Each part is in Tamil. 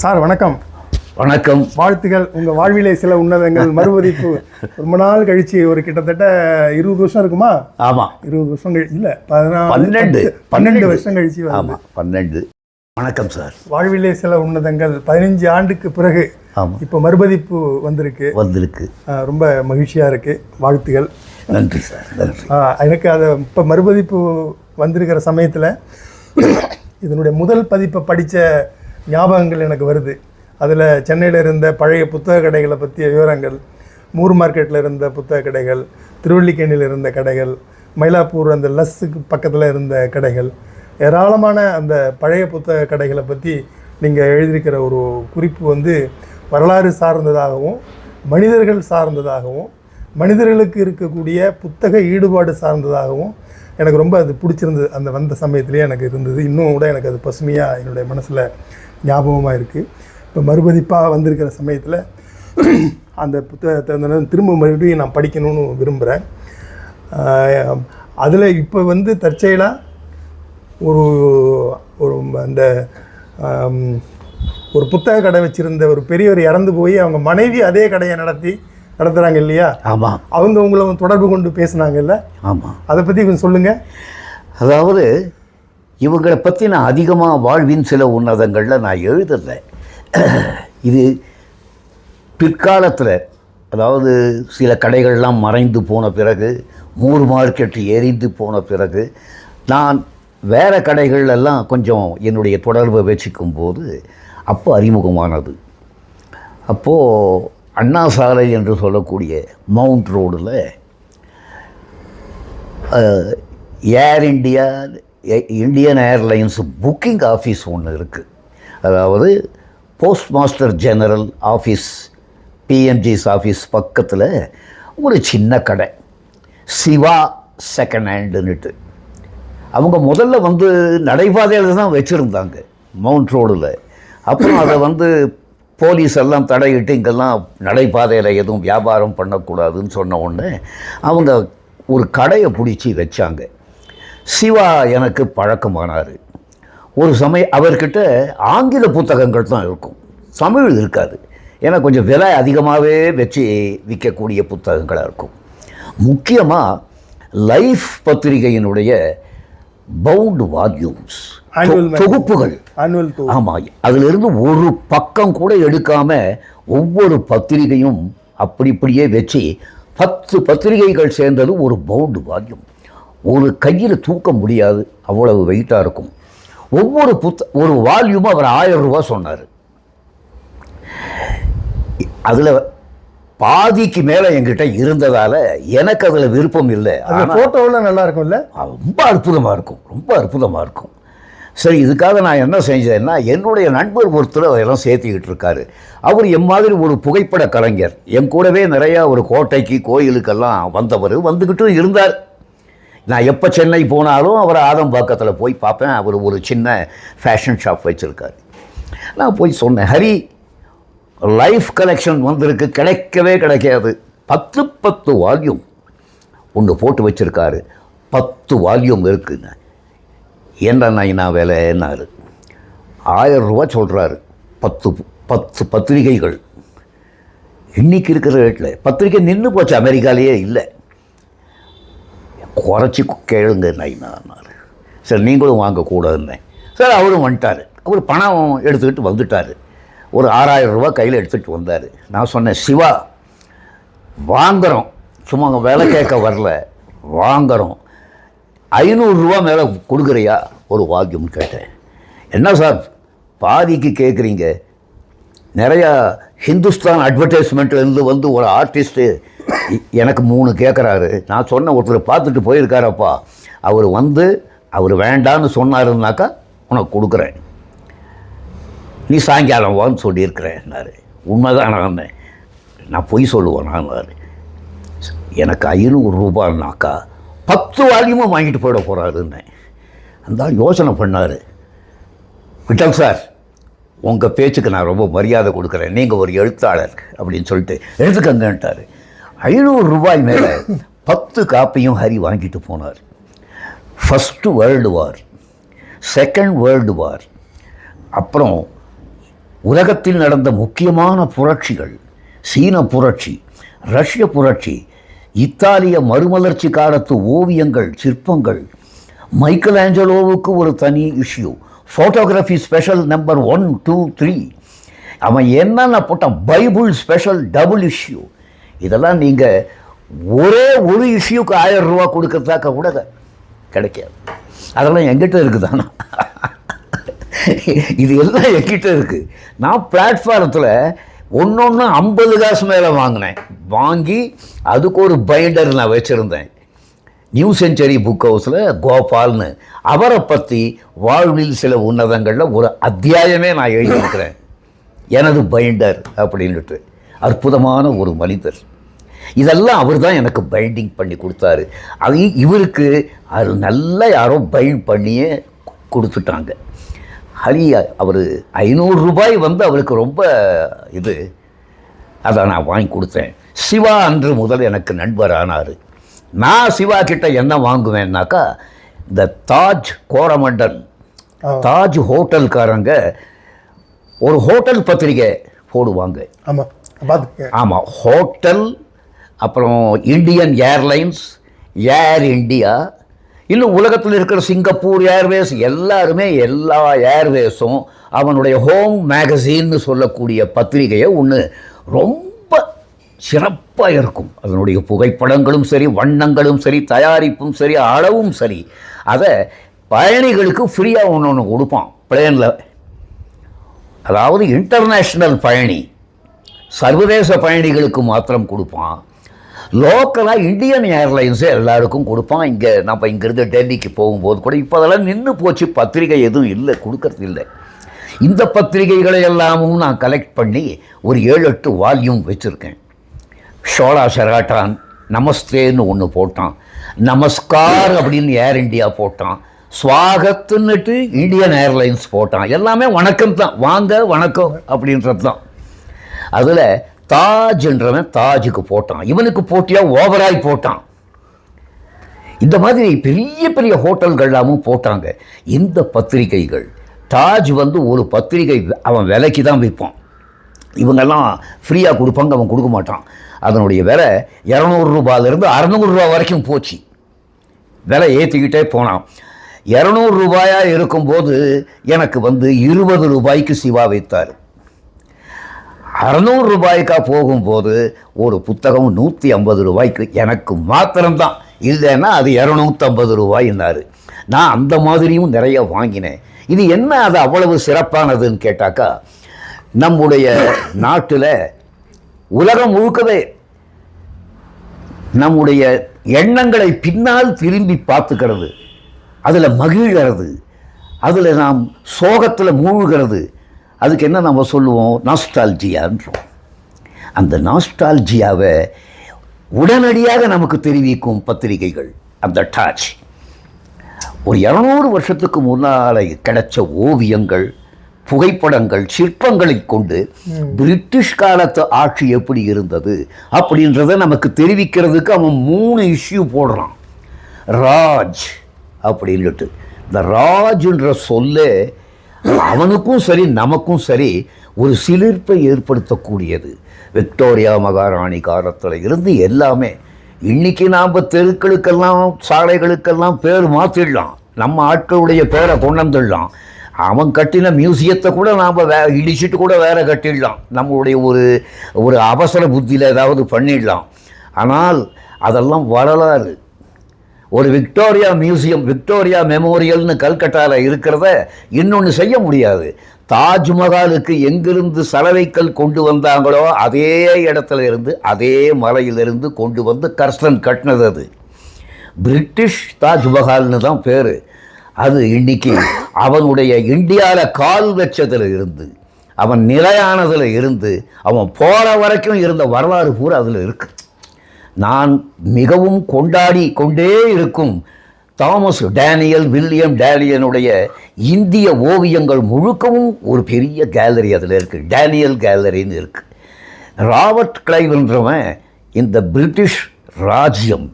சார் வணக்கம். வணக்கம். வாழ்த்துக்கள் உங்க வாழ்விலே சில உன்னதங்கள் மறுபதிப்பு. ரொம்ப நாள் கழிச்சு ஒரு கிட்டத்தட்ட இருபது வருஷம் இருக்குமா? ஆமாம் இருபது வருஷம் கழி இல்ல பதினாலு பன்னெண்டு. பன்னெண்டு வருஷம் கழிச்சு ஆமாம் பன்னெண்டு. வணக்கம் சார். வாழ்விலே சில உன்னதங்கள். பதினஞ்சு ஆண்டுக்கு பிறகு ஆமாம் இப்போ மறுபதிப்பு வந்திருக்கு. வந்திருக்கு. ரொம்ப மகிழ்ச்சியா இருக்கு. வாழ்த்துகள். நன்றி சார். நன்றி. எனக்கு அதை இப்போ மறுபதிப்பு வந்திருக்கிற சமயத்தில் இதனுடைய முதல் பதிப்பை படித்த ஞாபகங்கள் எனக்கு வருது. அதில் சென்னையில் இருந்த பழைய புத்தக கடைகளை பற்றிய விவரங்கள் மூர் மார்க்கெட்டில் இருந்த புத்தக கடைகள் திருவள்ளிக்கேணியில் இருந்த கடைகள் மயிலாப்பூர் அந்த லஸ்ஸுக்கு பக்கத்தில் இருந்த கடைகள் ஏராளமான அந்த பழைய புத்தக கடைகளை பற்றி நீங்கள் எழுதியிருக்கிற ஒரு குறிப்பு வந்து வரலாறு சார்ந்ததாகவும் மனிதர்கள் சார்ந்ததாகவும் மனிதர்களுக்கு இருக்கக்கூடிய புத்தக ஈடுபாடு சார்ந்ததாகவும் எனக்கு ரொம்ப அது பிடிச்சிருந்தது. அந்த வந்த சமயத்துலேயே எனக்கு இருந்தது. இன்னும் கூட எனக்கு அது பசுமையாக என்னுடைய மனசில் ஞாபகமாக இருக்குது இப்போ மறுபதிப்பாக வந்திருக்கிற சமயத்தில் அந்த புத்தகத்தை வந்து திரும்ப மறுபடியும் நான் படிக்கணும்னு விரும்புகிறேன் அதில் இப்போ வந்து தற்செயலாக ஒரு ஒரு அந்த ஒரு புத்தக கடை வச்சுருந்த ஒரு பெரியவர் இறந்து போய் அவங்க மனைவி அதே கடையை நடத்தி நடத்துகிறாங்க இல்லையா? ஆமாம் அவங்க உங்களை தொடர்பு கொண்டு பேசுனாங்கல்ல? ஆமாம் அதை பற்றி கொஞ்சம் சொல்லுங்கள் அதாவது இவங்களை பற்றி நான் அதிகமாக வாழ்வின் சில உன்னதங்களில் நான் எழுதலை இது பிற்காலத்தில் அதாவது சில கடைகள்லாம் மறைந்து போன பிறகு மூர் மார்க்கெட் எரிந்து போன பிறகு நான் வேறு கடைகளெல்லாம் கொஞ்சம் என்னுடைய தொடர்பை வச்சுக்கும் போது அப்போ அறிமுகமானது. அப்போது அண்ணா சாலை என்று சொல்லக்கூடிய மவுண்ட் ரோடில் Air India Indian Airlines booking office ஒன்று இருக்குது அதாவது post master general office PMG's office பக்கத்தில் ஒரு சின்ன கடை. சிவா செகண்ட் ஹேண்டுன்னுட்டு அவங்க முதல்ல வந்து நடைபாதையில் தான் வச்சுருந்தாங்க மவுண்ட் ரோடில் அப்புறம் அதை வந்து போலீஸ் எல்லாம் தடையிட்டு இங்கெல்லாம் நடைபாதையில் எதுவும் வியாபாரம் பண்ணக்கூடாதுன்னு சொன்ன உடனே அவங்க ஒரு கடையை பிடிச்சி வச்சாங்க. சிவா எனக்கு பழக்கமானார். ஒரு சமயம் அவர்கிட்ட ஆங்கில புத்தகங்கள் தான் இருக்கும். தமிழ் இருக்காது. ஏன்னா கொஞ்சம் விலை அதிகமாகவே வச்சு விற்கக்கூடிய புத்தகங்களாக இருக்கும். முக்கியமாக லைஃப் பத்திரிகையினுடைய பவுண்ட் வால்யூம்ஸ். தொகுப்புகள். ஆமாம் அதிலிருந்து ஒரு பக்கம் கூட எடுக்காம ஒவ்வொரு பத்திரிகையும் அப்படி இப்படியே வச்சு பத்து பத்திரிகைகள் சேர்ந்தது ஒரு பவுண்டு வால்யூம். ஒரு கையில் தூக்க முடியாது அவ்வளவு வெயிட்டாக இருக்கும். ஒவ்வொரு புத்த ஒரு வால்யூமும் அவர் ஆயிரம் ரூபா சொன்னார். அதில் பாதிக்கு மேலே என்கிட்ட இருந்ததால் எனக்கு அதில் விருப்பம் இல்லை. அந்த ஃபோட்டோவில் நல்லா இருக்கும்ல? ரொம்ப அற்புதமாக இருக்கும் ரொம்ப அற்புதமாக இருக்கும். சரி இதுக்காக நான் என்ன செஞ்சேன்னா என்னுடைய நண்பர் ஒருத்தர் அதெல்லாம் சேர்த்துக்கிட்டு இருக்காரு. அவர் என் மாதிரி ஒரு புகைப்பட கலைஞர். என் கூடவே நிறையா ஒரு கோட்டைக்கு கோயிலுக்கெல்லாம் வந்தவர் வந்துக்கிட்டும் இருந்தார். நான் எப்போ சென்னை போனாலும் அவர் ஆதம்பாக்கத்தில் போய் பார்ப்பேன். அவர் ஒரு சின்ன ஃபேஷன் ஷாப் வச்சுருக்காரு. நான் போய் சொன்னேன் ஹரி லைஃப் கலெக்ஷன் வந்திருக்கு கிடைக்கவே கிடைக்காது. பத்து பத்து வால்யூம் ஒன்று போட்டு வச்சுருக்காரு. பத்து வால்யூம் இருக்குங்க. என்ன நான் வேலை என்னாரு ஆயிரம் ரூபா சொல்கிறாரு பத்து பத்து பத்திரிகைகள். இன்னைக்கு இருக்கிற ரேட்டில் பத்திரிக்கை நின்று போச்சு அமெரிக்காலேயே இல்லை. குறைச்சி கேளுங்க நைனார் சரி நீங்களும் வாங்கக்கூடாதுன்னேன் சார் அவரும் வந்துட்டார். அவர் பணம் எடுத்துக்கிட்டு வந்துட்டார். ஒரு ஆறாயிரம் ரூபா கையில் எடுத்துகிட்டு வந்தார். நான் சொன்னேன் சிவா வாங்குறோம். சும்மா அங்கே விலை கேட்க வரல. வாங்குறோம். ஐநூறுரூவா மேலே கொடுக்குறியா? ஒரு வாக்கியம் கேட்டேன். என்ன சார் பாதிக்கு கேட்குறீங்க நிறையா ஹிந்துஸ்தான் அட்வர்டைஸ்மெண்ட்லேருந்து வந்து ஒரு ஆர்டிஸ்ட்டு எனக்கு மூணு கேட்குறாரு நான் சொன்ன ஒருத்தர் பார்த்துட்டு போயிருக்காரப்பா. அவர் வந்து அவர் வேண்டான்னு சொன்னாருன்னாக்கா உனக்கு கொடுக்குறேன். நீ சாயங்காலம் வான்னு சொல்லியிருக்கிறேன்னாரு. உண்மைதான் நான் நான் பொய் சொல்லுவேன் எனக்கு ஐநூறு ரூபான்னாக்கா பத்து வால்யூமும் வாங்கிட்டு போயிட போகிறாருன்னு அந்த யோசனை பண்ணார். விட்டல் சார் உங்கள் பேச்சுக்கு நான் ரொம்ப மரியாதை கொடுக்குறேன். நீங்கள் ஒரு எழுத்தாளர் அப்படின்னு சொல்லிட்டு எழுதுக்கங்கன்ட்டார் ஐநூறு ரூபாய் மேலே பத்து காப்பியும் ஹரி வாங்கிட்டு போனார். First world war second world war அப்புறம் உலகத்தில் நடந்த முக்கியமான புரட்சிகள் சீன புரட்சி ரஷ்ய புரட்சி இத்தாலிய மறுமலர்ச்சி காலத்து ஓவியங்கள் சிற்பங்கள் மைக்கேல் ஆஞ்சலோவுக்கு ஒரு தனி issue photography special number one two three அவன் என்னென்ன போட்டான்? பைபிள் ஸ்பெஷல் டபுள் இஷ்யூ இதெல்லாம் நீங்கள் ஒரே ஒரு இஷ்யூக்கு ஆயிரம் ரூபா கொடுக்கறதாக்க கூட கிடைக்காது. அதெல்லாம் எங்கிட்ட இருக்குதானா? இது எல்லாம் எங்கிட்ட இருக்குது நான் பிளாட்ஃபாரத்தில் ஒன்று ஒன்று ஐம்பது காசு மேலே வாங்கினேன். வாங்கி அதுக்கு ஒரு பைண்டர் நான் வச்சுருந்தேன். நியூ செஞ்சுரி புக் ஹவுஸில் கோபால்னு. அவரை பற்றி வாழ்வில் சில உன்னதங்களில் ஒரு அத்தியாயமே நான் எழுதியிருக்கிறேன். எனது பைண்டர் அப்படின்ட்டு அற்புதமான ஒரு மனிதர். இதெல்லாம் அவர் தான் எனக்கு பைண்டிங் பண்ணி கொடுத்தாரு. அது இவருக்கு அது நல்லா யாரோ பைண்ட் பண்ணியே கொடுத்துட்டாங்க. ஹரி அவர் ஐநூறு ரூபாய் வந்து அவருக்கு ரொம்ப இது. அதை நான் வாங்கி கொடுத்தேன். சிவா அன்று முதல் எனக்கு நண்பர் ஆனார். நான் சிவா கிட்ட என்ன வாங்குவேன்னாக்கா இந்த தாஜ் கோரமண்டல். ஆ. தாஜ் ஹோட்டல்காரங்க ஒரு ஹோட்டல் பத்திரிகை போடுவாங்க. ஆமாம் ஆமாம் ஹோட்டல் அப்புறம் இந்தியன் ஏர்லைன்ஸ் ஏர் இந்தியா இன்னும் உலகத்தில் இருக்கிற சிங்கப்பூர் ஏர்வேஸ் எல்லாருமே எல்லா ஏர்வேஸும் அவனுடைய ஹோம் மேகசின்னு சொல்லக்கூடிய பத்திரிகையை ஒன்று ரொம்ப சிறப்பாக இருக்கும். அதனுடைய புகைப்படங்களும் சரி வண்ணங்களும் சரி தயாரிப்பும் சரி அளவும் சரி அதை பயணிகளுக்கு ஃப்ரீயாக ஒன்று ஒன்று கொடுப்பான் பிளேனில் அதாவது இன்டர்நேஷ்னல் பயணி சர்வதேச பயணிகளுக்கு மாத்திரம் கொடுப்பான். லோக்கலாக இந்தியன் ஏர்லைன்ஸே எல்லாருக்கும் கொடுப்பான். இங்கே நம்ம இங்கேருந்து டெல்லிக்கு போகும்போது கூட இப்போ அதெல்லாம் நின்று போச்சு. பத்திரிகை எதுவும் இல்லை கொடுக்கறது இல்லை. இந்த பத்திரிகைகளை எல்லாமும் நான் கலெக்ட் பண்ணி ஒரு ஏழு எட்டு வால்யூம் வச்சுருக்கேன். ஷோலா ஷெராட்டான் நமஸ்தேன்னு ஒன்று போட்டான். நமஸ்கார் அப்படின்னு ஏர் இந்தியா போட்டான். ஸ்வாகத்துன்னுட்டு இந்தியன் ஏர்லைன்ஸ் போட்டான். எல்லாமே வணக்கம் தான் வாங்க வணக்கம் அப்படின்றது தான் அதில் தாஜ்ன்றவன் தாஜுக்கு போட்டான். இவனுக்கு போட்டியாக ஓவராய் போட்டான். இந்த மாதிரி பெரிய பெரிய ஹோட்டல்கள்லாமும் போட்டாங்க. இந்த பத்திரிகைகள். தாஜ் வந்து ஒரு பத்திரிகை அவன் விலைக்கு தான் விற்பான். இவங்கெல்லாம் ஃப்ரீயாக கொடுப்பாங்க அவன் கொடுக்க மாட்டான். அதனுடைய விலை இரநூறு அறநூறுரூவா வரைக்கும் போச்சு. விலை ஏற்றிக்கிட்டே போனான். இரநூறு ரூபாயாக இருக்கும்போது எனக்கு வந்து இருபது ரூபாய்க்கு சிவா வைத்தார். அறநூறு ரூபாய்க்காக போகும்போது ஒரு புத்தகம் நூற்றி ஐம்பது ரூபாய்க்கு எனக்கு மாத்திரம்தான். இல்லைன்னா அது இரநூத்தம்பது ரூபாயின்னாரு. நான் அந்த மாதிரியும் நிறைய வாங்கினேன். இது என்ன அது அவ்வளவு சிறப்பானதுன்னு கேட்டாக்கா நம்முடைய நாட்டில் உலகம் முழுக்கவே நம்முடைய எண்ணங்களை பின்னால் திரும்பி பார்த்துக்கிறது. அதில் மகிழ்கிறது. அதில் நாம் சோகத்தில் மூழ்கிறது. அதுக்கு என்ன நம்ம சொல்லுவோம்? நாஸ்டால்ஜியான்றோம் அந்த நாஸ்டால்ஜியாவை உடனடியாக நமக்கு தெரிவிக்கும் பத்திரிகைகள் அந்த டாச் ஒரு இரநூறு வருஷத்துக்கு முன்னால் கிடைச்ச ஓவியங்கள் புகைப்படங்கள் சிற்பங்களை கொண்டு பிரிட்டிஷ் காலத்து ஆட்சி எப்படி இருந்தது அப்படின்றத நமக்கு தெரிவிக்கிறதுக்கு அவன் மூணு இஷ்யூ போடுறான். ராஜ் அப்படின்னுட்டு. இந்த ராஜ்ன்ற சொல்லே அவனுக்கும் சரி நமக்கும் சரி ஒரு சிலிர்ப்பை ஏற்படுத்தக்கூடியது. விக்டோரியா மகாராணி காலத்தில் இருந்து எல்லாமே இன்னைக்கு நாம் தெருக்களுக்கெல்லாம் சாலைகளுக்கெல்லாம் பேர் மாற்றிடலாம் நம்ம ஆட்களுடைய பேரை கொண்டு வந்துடலாம். அவன் கட்டின மியூசியத்தை கூட நாம் வே இடிச்சிட்டு கூட வேற கட்டிடலாம். நம்மளுடைய ஒரு ஒரு அவசர புத்தியில் ஏதாவது பண்ணிடலாம். ஆனால் அதெல்லாம் வரலாறு. ஒரு விக்டோரியா மியூசியம் விக்டோரியா மெமோரியல்னு கல்கட்டாவில் இருக்கிறத இன்னொன்று செய்ய முடியாது. தாஜ்மஹாலுக்கு எங்கிருந்து சலவைக்கல் கொண்டு வந்தாங்களோ அதே இடத்துல இருந்து அதே மலையிலிருந்து கொண்டு வந்து கர்சன் கட்டினது அது. பிரிட்டிஷ் தாஜ்மஹால்னு தான் பேர். அது இன்னைக்கு அவனுடைய இந்தியாவில் கால் வச்சதில் இருந்து அவன் நிலையானதில் இருந்து அவன் போகிற வரைக்கும் இருந்த வரலாறு பூரா அதில் இருக்குது நான் மிகவும் கொண்டாடி கொண்டே இருக்கும் தாமஸ் டேனியல் வில்லியம் டேனியனுடைய இந்திய ஓவியங்கள் முழுக்கவும் ஒரு பெரிய கேலரி அதில் இருக்குது டேனியல் கேலரின்னு இருக்குது ராபர்ட் கிளைவ்ன்றவன் இந்த பிரிட்டிஷ் ராஜ்யம்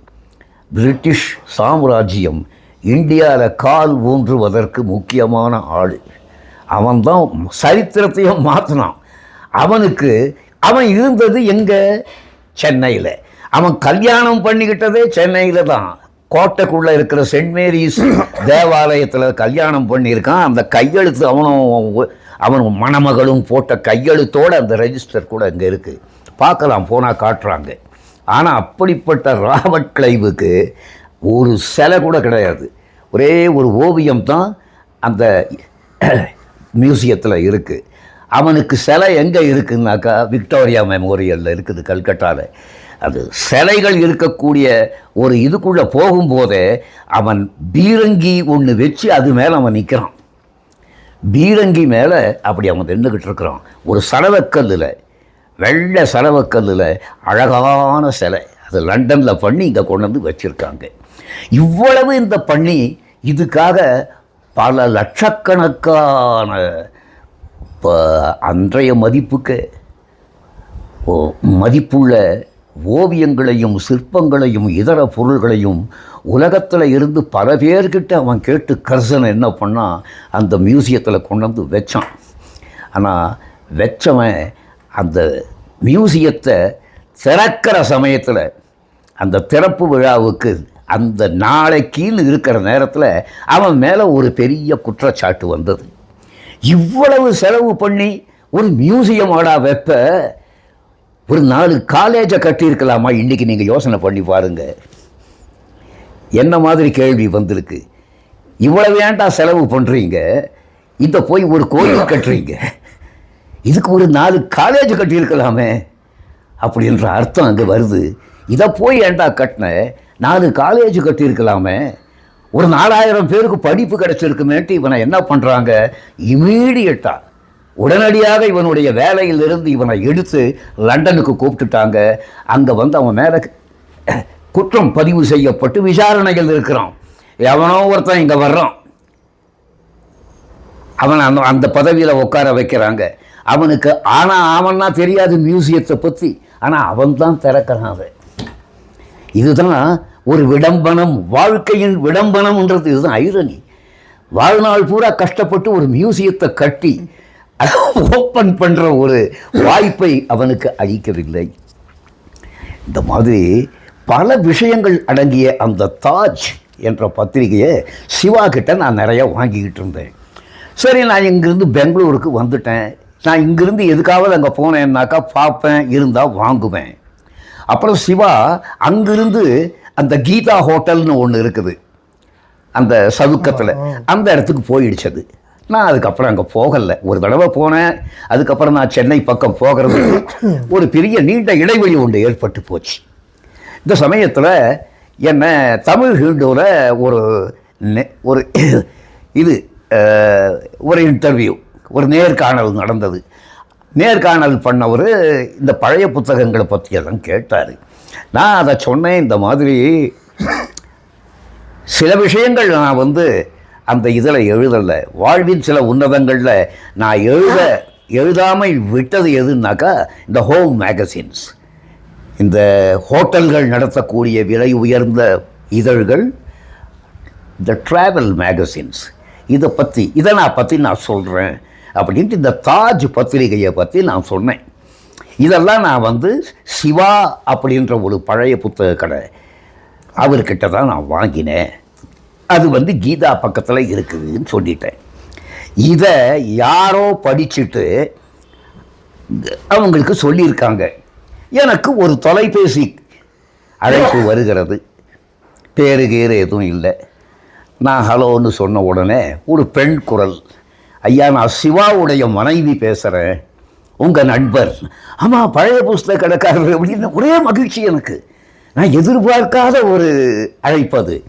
பிரிட்டிஷ் சாம்ராஜ்யம் இந்தியாவில் கால் ஊன்றுவதற்கு முக்கியமான ஆள். அவன்தான் சரித்திரத்தையும் மாற்றினான் அவனுக்கு அவன் இருந்தது எங்கே? சென்னையில். அவன் கல்யாணம் பண்ணிக்கிட்டதே சென்னையில் தான். கோட்டைக்குள்ளே இருக்கிற சென்ட் மேரிஸ் தேவாலயத்தில் கல்யாணம் பண்ணியிருக்கான். அந்த கையெழுத்து அவனும் அவன் மணமகளும் போட்ட கையெழுத்தோடு அந்த ரெஜிஸ்டர் கூட இங்கே இருக்குது பார்க்கலாம் போனால் காட்டுறாங்க. ஆனால் அப்படிப்பட்ட ராபர்ட் கிளைவுக்கு ஒரு சிலை கூட கிடையாது. ஒரே ஒரு ஓவியம் தான் அந்த மியூசியத்தில் இருக்குது அவனுக்கு சிலை எங்கே இருக்குதுனாக்கா விக்டோரியா மெமோரியலில் இருக்குது கல்கட்டாவில் அது சிலைகள் இருக்கக்கூடிய ஒரு இதுக்குள்ளே போகும்போதே அவன் பீரங்கி ஒன்று வச்சு அது மேலே அவன் நிற்கிறான் பீரங்கி மேலே அப்படி அவன் நின்றுக்கிட்டு இருக்கிறான். ஒரு சலவைக்கல்லில் வெள்ளை சலவைக்கல்லில் அழகான சிலை. அது லண்டனில் பண்ணி இங்கே கொண்டு வந்து வச்சுருக்காங்க. இவ்வளவு இந்த பண்ணி இதுக்காக பல லட்சக்கணக்கான இப்போ அன்றைய மதிப்புக்கு ஓ மதிப்புள்ள ஓவியங்களையும் சிற்பங்களையும் இதர பொருள்களையும் உலகத்தில் இருந்து பல பேர்கிட்ட அவன் கேட்டு கர்சன் என்ன பண்ணான் அந்த மியூசியத்தில் கொண்டு வந்து வச்சான். ஆனால் வச்சவன் அந்த மியூசியத்தை திறக்கிற சமயத்தில் அந்த திறப்பு விழாவுக்கு அந்த நாளைக்கின்னு இருக்கிற நேரத்தில் அவன் மேலே ஒரு பெரிய குற்றச்சாட்டு வந்தது. இவ்வளவு செலவு பண்ணி ஒரு மியூசியம் ஆடா வைப்ப ஒரு நாலு காலேஜை கட்டியிருக்கலாமா? இன்றைக்கி நீங்கள் யோசனை பண்ணி பாருங்கள் என்ன மாதிரி கேள்வி வந்திருக்கு? இவ்வளவு ஏன்டா செலவு பண்ணுறீங்க இந்த போய் ஒரு கோயில் கட்டுறீங்க. இதுக்கு ஒரு நாலு காலேஜ் கட்டியிருக்கலாமே. அப்படின்ற அர்த்தம் அங்கே வருது. இதை போய் ஏன்டா கட்டின? நாலு காலேஜ் கட்டியிருக்கலாமே. ஒரு நாலாயிரம் பேருக்கு படிப்பு கிடச்சிருக்குமேட்டு இவனை என்ன பண்ணுறாங்க இமீடியட்டாக உடனடியாக இவனுடைய வேலையிலிருந்து இவனை எடுத்து லண்டனுக்கு கூப்பிட்டுட்டாங்க. அங்கே வந்து அவன் மேலே குற்றம் பதிவு செய்யப்பட்டு விசாரணைகள் இருக்கிறான். எவனோ ஒருத்தன் இங்கே வர்றான். அவன் அந்த அந்த பதவியில் உட்கார வைக்கிறாங்க. அவனுக்கு ஆனால் அவன்னா தெரியாது மியூசியத்தை பற்றி ஆனால் அவன் தான் திறக்கிறான் அதை. இதுதான் ஒரு விடம்பனம் வாழ்க்கையின் விடம்பனம்ன்றது. இதுதான் ஐரணி. வாழ்நாள் பூரா கஷ்டப்பட்டு ஒரு மியூசியத்தை கட்டி ஓப்பன் பண்ணுற ஒரு வாய்ப்பை அவனுக்கு அளிக்கவில்லை. இந்த மாதிரி பல விஷயங்கள் அடங்கிய அந்த தாஜ் என்ற பத்திரிகையை சிவா கிட்ட நான் நிறைய வாங்கிக்கிட்டு இருந்தேன். சரி நான் இங்கேருந்து பெங்களூருக்கு வந்துட்டேன். நான் இங்கேருந்து எதுக்காவது அங்கே போனேன்னாக்கா பார்ப்பேன் இருந்தால் வாங்குவேன். அப்புறம் சிவா அங்கிருந்து அந்த கீதா ஹோட்டல்னு ஒன்று இருக்குது. அந்த சதுக்கத்தில் அந்த இடத்துக்கு போயிடுச்சது நான் அதுக்கப்புறம் அங்கே போகலை. ஒரு தடவை போனேன். அதுக்கப்புறம் நான் சென்னை பக்கம் போகிறது. ஒரு பெரிய நீண்ட இடைவெளி ஒன்று ஏற்பட்டு போச்சு. இந்த சமயத்தில் என்ன தமிழ் ஹிண்டோவில் ஒரு நெ- ஒரு இது ஒரு இன்டர்வியூ ஒரு நேர்காணல் நடந்தது. நேர்காணல் பண்ணவர் இந்த பழைய புத்தகங்களை பற்றியெல்லாம் கேட்டார். நான் அதை சொன்னேன் இந்த மாதிரி சில விஷயங்கள் நான் வந்து அந்த இதில் எழுதலை. வாழ்வின் சில உன்னதங்களில் நான் எழுத எழுதாமல் விட்டது எதுனாக்கா இந்த ஹோம் மேகசின்ஸ் இந்த ஹோட்டல்கள் நடத்தக்கூடிய விலை உயர்ந்த இதழ்கள் இந்த ட்ராவல் மேகசின்ஸ் இதை பற்றி இதை நான் பற்றி நான் சொல்கிறேன் அப்படின்ட்டு இந்த தாஜ் பத்திரிகையை பற்றி நான் சொன்னேன். இதெல்லாம் நான் வந்து சிவா அப்படின்ற ஒரு பழைய புத்தக கடை. அவர்கிட்ட தான் நான் வாங்கினேன். அது வந்து கீதா பக்கத்தில் இருக்குதுன்னு சொல்லிட்டேன். இதை யாரோ படிச்சுட்டு அவங்களுக்கு சொல்லியிருக்காங்க. எனக்கு ஒரு தொலைபேசி அழைப்பு வருகிறது. பேரு கீரு எதுவும் இல்லை. நான் ஹலோன்னு சொன்ன உடனே ஒரு பெண் குரல் ஐயா நான் சிவாவுடைய மனைவி பேசுகிறேன் உங்கள் நண்பர். ஆமாம் பழைய புஸ்தக கடைக்காரர். அப்படின்னு ஒரே மகிழ்ச்சி எனக்கு. நான் எதிர்பார்க்காத ஒரு அழைப்பது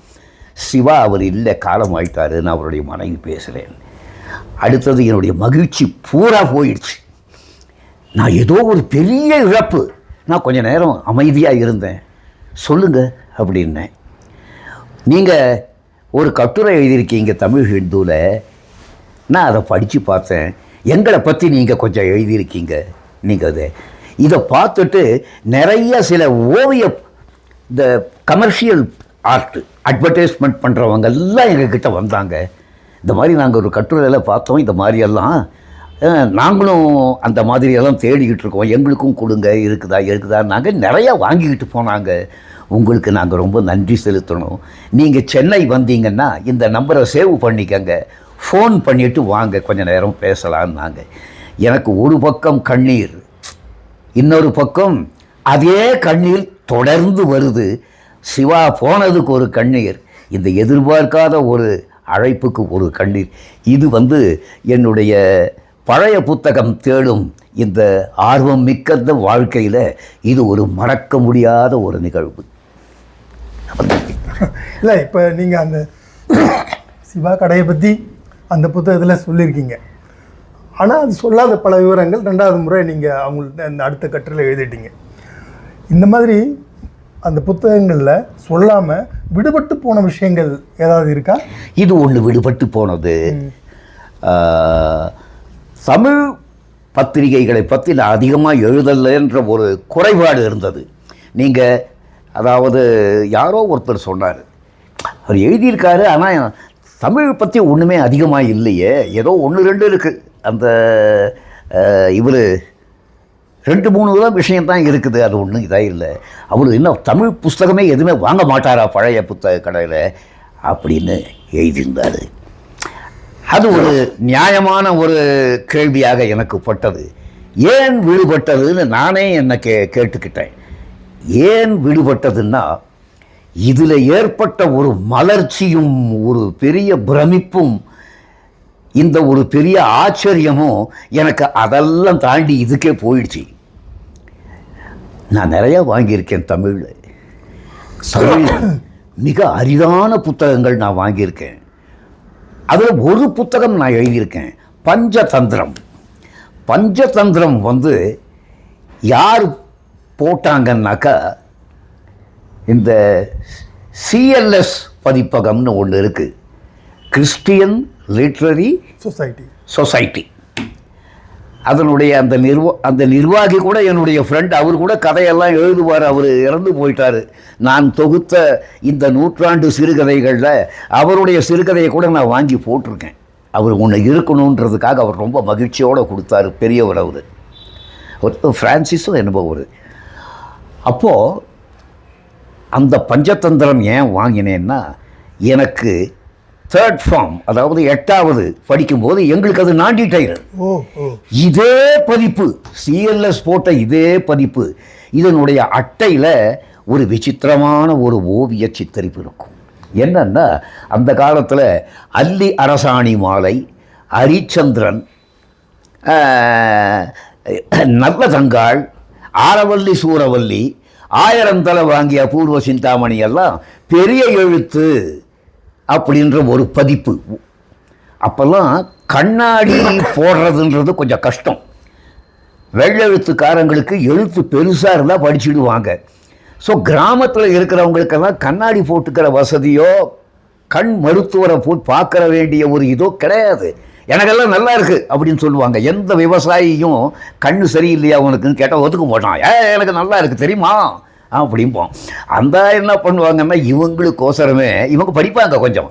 சிவா அவர் இல்லை காலம் ஆயிட்டாரு நான் அவருடைய மனைவி பேசுகிறேன் அடுத்தது என்னுடைய மகிழ்ச்சி பூரா போயிடுச்சு. நான் ஏதோ ஒரு பெரிய இழப்பு. நான் கொஞ்ச நேரம் அமைதியாக இருந்தேன். சொல்லுங்க அப்படின்னேன். நீங்கள் ஒரு கட்டுரை எழுதியிருக்கீங்க தமிழ் ஹிந்துவில் நான் அதை படித்து பார்த்தேன். எங்களை பற்றி நீங்கள் கொஞ்சம் எழுதியிருக்கீங்க. நீங்கள் அதை இதை பார்த்துட்டு நிறைய சில ஓவிய இந்த கமர்ஷியல் ஆர்ட் அட்வர்டைஸ்மெண்ட் பண்ணுறவங்க எல்லாம் எங்ககிட்ட வந்தாங்க. இந்த மாதிரி நாங்கள் ஒரு கட்டுரையில் பார்த்தோம். இந்த மாதிரியெல்லாம் நாங்களும் அந்த மாதிரியெல்லாம் தேடிக்கிட்டு இருக்கோம். எங்களுக்கும் கொடுங்க இருக்குதா இருக்குதா நாங்கள் நிறையா வாங்கிக்கிட்டு போனாங்க. உங்களுக்கு நாங்கள் ரொம்ப நன்றி செலுத்தணும். நீங்கள் சென்னை வந்தீங்கன்னா இந்த நம்பரை சேவ் பண்ணிக்கங்க. ஃபோன் பண்ணிவிட்டு வாங்க கொஞ்சம் நேரம் பேசலான்னாங்க. எனக்கு ஒரு பக்கம் கண்ணீர் இன்னொரு பக்கம் அதே கண்ணீர் தொடர்ந்து வருது. சிவா போனதுக்கு ஒரு கண்ணீர். இந்த எதிர்பார்க்காத ஒரு அழைப்புக்கு ஒரு கண்ணீர். இது வந்து என்னுடைய பழைய புத்தகம் தேடும் இந்த ஆர்வம் மிக்கந்த வாழ்க்கையில் இது ஒரு மறக்க முடியாத ஒரு நிகழ்வு. இல்லை இப்போ நீங்கள் அந்த சிவா கடையை பற்றி அந்த புத்தகத்தில் சொல்லியிருக்கீங்க. ஆனால் அது சொல்லாத பல விவரங்கள் ரெண்டாவது முறை நீங்கள் அவங்கள்ட்ட அந்த அடுத்த கட்டுரையில் எழுதிட்டீங்க. இந்த மாதிரி அந்த புத்தகங்களில் சொல்லாமல் விடுபட்டு போன விஷயங்கள் ஏதாவது இருக்கா? இது ஒன்று விடுபட்டு போனது. தமிழ் பத்திரிகைகளை பற்றி நான் அதிகமாக எழுதலைன்ற ஒரு குறைபாடு இருந்தது. நீங்கள் அதாவது யாரோ ஒருத்தர் சொன்னார். அவர் எழுதியிருக்காரு ஆனால் தமிழ் பற்றி ஒன்றுமே அதிகமாக இல்லையே. ஏதோ ஒன்று ரெண்டு இருக்குது அந்த இவர் ரெண்டு மூணு தான் விஷயம் தான் இருக்குது. அது ஒன்றும் இதாக இல்லை. அவர் இன்னும் தமிழ் புஸ்தகமே எதுவுமே வாங்க மாட்டாரா பழைய புத்தக கடையில்? அப்படின்னு எழுதியிருந்தார். அது ஒரு நியாயமான ஒரு கேள்வியாக எனக்கு பட்டது. ஏன் விடுபட்டதுன்னு நானே என்னை கே கேட்டுக்கிட்டேன். ஏன் விடுபட்டதுன்னா இதில் ஏற்பட்ட ஒரு மலர்ச்சியும் ஒரு பெரிய பிரமிப்பும் இந்த ஒரு பெரிய ஆச்சரியமும் எனக்கு அதெல்லாம் தாண்டி இதுக்கே போயிடுச்சு. நான் நிறையா வாங்கியிருக்கேன் தமிழில். தமிழ் மிக அரிதான புத்தகங்கள் நான் வாங்கியிருக்கேன். அதில் ஒரு புத்தகம் நான் எழுதியிருக்கேன். பஞ்சதந்திரம். பஞ்சதந்திரம் வந்து யார் போட்டாங்கன்னாக்கா இந்த சிஎல்எஸ் பதிப்பகம்னு ஒன்று இருக்குது கிறிஸ்டியன் லிட்ரரி சொசைட்டி சொசைட்டி அதனுடைய அந்த நிர்வா அந்த நிர்வாகி கூட என்னுடைய ஃப்ரெண்ட் அவர் கூட கதையெல்லாம் எழுதுவார் அவர் இறந்து போயிட்டார். நான் தொகுத்த இந்த நூற்றாண்டு சிறுகதைகளில் அவருடைய சிறுகதையை கூட நான் வாங்கி போட்டிருக்கேன். அவர் ஒன்று இருக்கணுன்றதுக்காக அவர் ரொம்ப மகிழ்ச்சியோடு கொடுத்தாரு பெரியவர் அவர். ஒரு ஃப்ரான்சிஸும் என்பவர் அப்போது அந்த பஞ்சதந்திரம் ஏன் வாங்கினேன்னா எனக்கு தேர்ட் ஃபார்ம் அதாவது எட்டாவது படிக்கும்போது எங்களுக்கு அது ஓ ஓ. இதே பதிப்பு சிஎல்எஸ் போட்ட இதே பதிப்பு இதனுடைய அட்டையில் ஒரு விசித்திரமான ஒரு ஓவிய சித்தரிப்பு இருக்கும். என்னன்னா அந்த காலத்தில் அல்லி அரசாணி மாலை ஹரிச்சந்திரன் நல்ல தங்காள் ஆரவல்லி சூரவல்லி ஆயிரம் தலை வாங்கிய பூர்வ சிந்தாமணி எல்லாம் பெரிய எழுத்து. அப்படின்ற ஒரு பதிப்பு. அப்போல்லாம் கண்ணாடி போடுறதுன்றது கொஞ்சம் கஷ்டம். வெள்ளெழுத்துக்காரங்களுக்கு எழுத்து பெருசாக இருந்தால் படிச்சுடுவாங்க. ஸோ கிராமத்தில் இருக்கிறவங்களுக்கெல்லாம் கண்ணாடி போட்டுக்கிற வசதியோ கண் மருத்துவரை போய் பார்க்கற வேண்டிய ஒரு இதோ கிடையாது. எனக்கெல்லாம் நல்லா இருக்குது அப்படின்னு சொல்லுவாங்க. எந்த விவசாயியும் கண் சரியில்லையா உனக்குன்னு கேட்டால் ஒத்துக்க மாட்டான். ஏ எனக்கு நல்லா இருக்குது தெரியுமா? அப்படிம்போம். அந்த என்ன பண்ணுவாங்கன்னா இவங்களுக்கோசரமே இவங்க படிப்பாங்க கொஞ்சம்.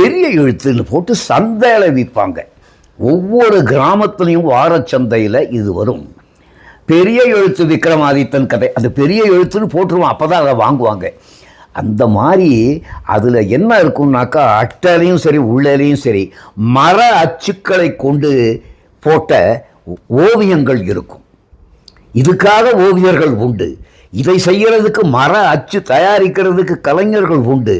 பெரிய எழுத்துன்னு போட்டு சந்தையில் விற்பாங்க. ஒவ்வொரு கிராமத்துலேயும் வாரச்சந்தையில் இது வரும். பெரிய எழுத்து விக்ரமாதித்தன் கதை அந்த பெரிய எழுத்துன்னு போட்டுருவோம் அப்போ தான் அதை வாங்குவாங்க. அந்த மாதிரி அதில் என்ன இருக்கும்னாக்கா அட்டையிலையும் சரி உள்ளலையும் சரி மர அச்சுக்களை கொண்டு போட்ட ஓவியங்கள் இருக்கும். இதுக்காக ஓவியர்கள் உண்டு. இதை செய்கிறதுக்கு மர அச்சு தயாரிக்கிறதுக்கு கலைஞர்கள் உண்டு.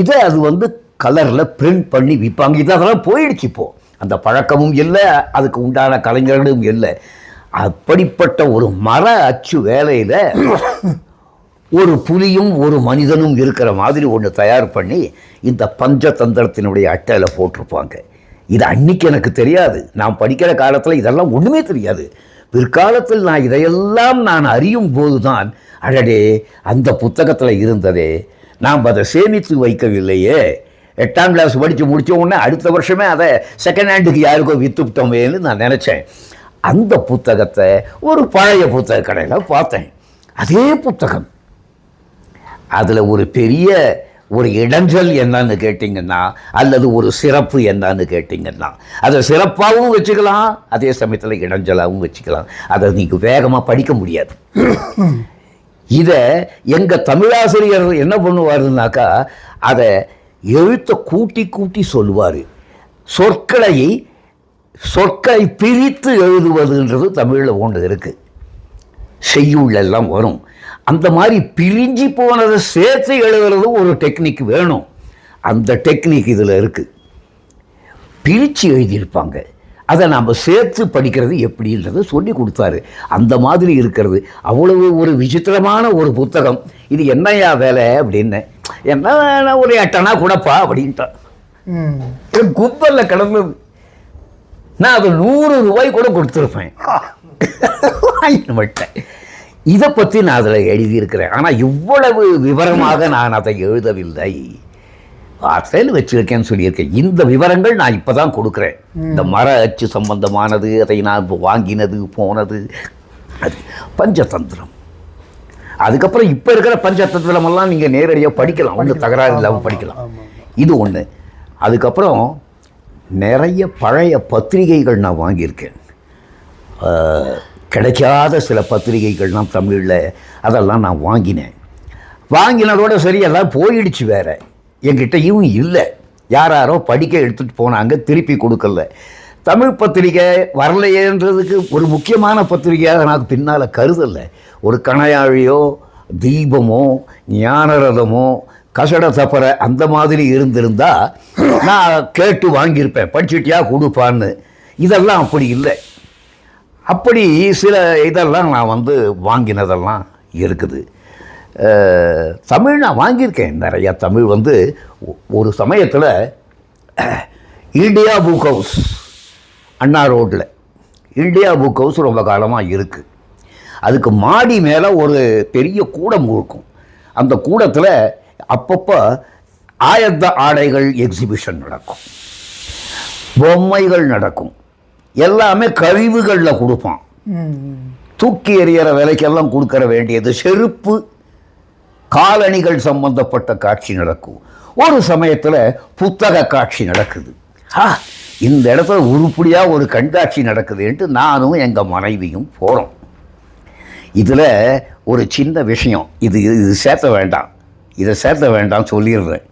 இதை அது வந்து கலரில் பிரிண்ட் பண்ணி விற்பாங்க. இது அதெல்லாம் போயிடுச்சு இப்போது அந்த பழக்கமும் இல்லை அதுக்கு உண்டான கலைஞர்களும் இல்லை. அப்படிப்பட்ட ஒரு மர அச்சு வேலையில் ஒரு புலியும் ஒரு மனிதனும் இருக்கிற மாதிரி ஒன்று தயார் பண்ணி இந்த பஞ்சதந்திரத்தினுடைய அட்டையில் போட்டிருப்பாங்க. இது அன்னைக்கு எனக்கு தெரியாது. நான் படிக்கிற காலத்தில் இதெல்லாம் ஒன்றுமே தெரியாது. பிற்காலத்தில் நான் இதையெல்லாம் நான் அறியும் போது அடடே அந்த புத்தகத்தில் இருந்ததே நாம் அதை சேமித்து வைக்கவில்லையே. எட்டாம் கிளாஸ் படித்து முடித்த உடனே அடுத்த வருஷமே அதை செகண்ட் ஹேண்டுக்கு யாருக்கோ விற்றுவிட்டோமேன்னு நான் நினச்சேன். அந்த புத்தகத்தை ஒரு பழைய புத்தக கடையில் பார்த்தேன். அதே புத்தகம். அதில் ஒரு பெரிய ஒரு இடைஞ்சல் என்னன்னு கேட்டிங்கன்னா அல்லது ஒரு சிறப்பு என்னன்னு கேட்டிங்கன்னா அதை சிறப்பாகவும் வச்சுக்கலாம் அதே சமயத்தில் இடைஞ்சலாகவும் வச்சுக்கலாம். அதை நீங்கள் வேகமாக படிக்க முடியாது. இதை எங்கள் தமிழாசிரியர் என்ன பண்ணுவாருனாக்கா அதை எழுத்தை கூட்டி கூட்டி சொல்லுவார். சொற்களை சொற்களை பிரித்து எழுதுவதுன்றது தமிழில் ஒன்று இருக்குது செய்யுள்ளெல்லாம் வரும். அந்த மாதிரி பிரிஞ்சு போனதை சேர்த்து எழுதுறது ஒரு டெக்னிக் வேணும். அந்த டெக்னிக் இதில் இருக்குது பிரித்து எழுதியிருப்பாங்க. அதை நாம் சேர்த்து படிக்கிறது எப்படின்றத சொல்லி கொடுத்தாரு. அந்த மாதிரி இருக்கிறது. அவ்வளவு ஒரு விசித்திரமான ஒரு புத்தகம். இது என்னையா வேலை அப்படின்னு. என்ன ஒரு எட்டனா கூடப்பா அப்படின்ட்டான் ம். என் குப்பலில் கிடந்தது நான் அது நூறு ரூபாய் கூட கொடுத்துருப்பேன். வாங்கிட்டு விட்டேன் இதை பற்றி நான் அதில் எழுதியிருக்கிறேன். ஆனால் இவ்வளவு விவரமாக நான் அதை எழுதவில்லை. வார்த்தையில் வச்சிருக்கேன்னு சொல்லியிருக்கேன். இந்த விவரங்கள் நான் இப்போ தான் கொடுக்குறேன் இந்த மர அச்சு சம்பந்தமானது அதை நான் இப்போ வாங்கினது போனது அது பஞ்சதந்திரம். அதுக்கப்புறம் இப்போ இருக்கிற பஞ்சதந்திரமெல்லாம் நீங்கள் நேரடியாக படிக்கலாம். ஒன்றும் தகராறு இல்லாமல் படிக்கலாம். இது ஒன்று அதுக்கப்புறம் நிறைய பழைய பத்திரிகைகள் நான் வாங்கியிருக்கேன். கிடைக்காத சில பத்திரிகைகள்லாம் தமிழில் அதெல்லாம் நான் வாங்கினேன். வாங்கினதோட சரி எல்லாம் போயிடுச்சு வேற. என்கிட்டயும் இல்லை. யார் யாரோ படிக்க எடுத்துகிட்டு போனாங்க திருப்பி கொடுக்கல. தமிழ் பத்திரிகை வரலையேன்றதுக்கு ஒரு முக்கியமான பத்திரிகையாக நான் பின்னால் கருதலை. ஒரு கணையாழியோ தீபமோ ஞானரதமோ கசட தப்பற அந்த மாதிரி இருந்திருந்தா நான் கேட்டு வாங்கியிருப்பேன். படிச்சுட்டியா கொடுப்பான்னு. இதெல்லாம் அப்படி இல்லை. அப்படி சில இதெல்லாம் நான் வந்து வாங்கினதெல்லாம் இருக்குது. தமிழ் நான் வாங்கியிருக்கேன். நிறையா தமிழ் வந்து ஒரு சமயத்தில் இந்தியா புக் ஹவுஸ் அண்ணா ரோட்டில் இந்தியா புக் ஹவுஸ் ரொம்ப காலமாக இருக்குது அதுக்கு மாடி மேலே ஒரு பெரிய கூடம் இருக்கும். அந்த கூடத்தில் அப்பப்போ ஆயத்த ஆடைகள் எக்ஸிபிஷன் நடக்கும். பொம்மைகள் நடக்கும். எல்லாமே கழிவுகளில் கொடுப்பான். தூக்கி எறிகிற விலைக்கெல்லாம் கொடுக்கற வேண்டியது. செருப்பு காலணிகள் சம்பந்தப்பட்ட காட்சி நடக்கும். ஒரு சமயத்தில் புத்தக காட்சி நடக்குது. ஆ இந்த இடத்துல உருப்படியாக ஒரு கண்காட்சி நடக்குதுன்ட்டு நானும் எங்கள் மனைவியும் போகிறோம் இதில் ஒரு சின்ன விஷயம். இது இது சேர்த்த வேண்டாம். இதை சேர்த்த வேண்டாம் சொல்லிடுறேன்.